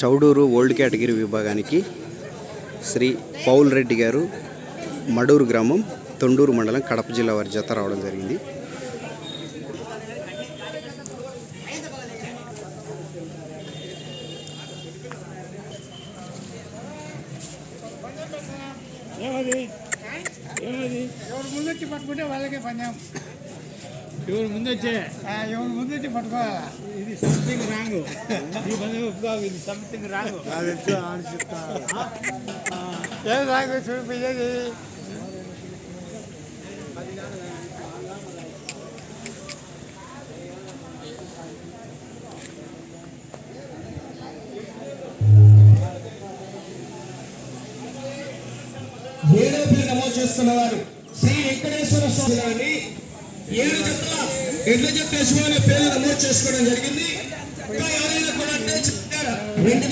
Chowduru old category విభాగానికి Shri Paul Reddy గారు మడూరు గ్రామం తొండూరు మండలం కడప జిల్లా వారి జత రావడం జరిగింది. ఏమది ఏమది ఎవరు ముందు వచ్చి పట్టుకుంటే వాళ్ళకే పందాం ఎవరు ముందు వచ్చే ఆ, ఎవరు ముందు వచ్చి పట్టుకోవాలా? ఇది సంథింగ్ రాంగ్ ఈ ఒప్పుకోవు ఇది సంథింగ్ రాంగ్ ఏం రాగు చూపిది ఏడో పేరు నమోదు చేసుకున్నవారు శ్రీ వెంకటేశ్వర స్వామి గారిని ఏడు జత ఎడ్ల జత యజమాని పేరు నమోదు చేసుకోవడం జరిగింది ఇంకా ఎవరైనా కూడా అంటే చెప్పారా? రెండు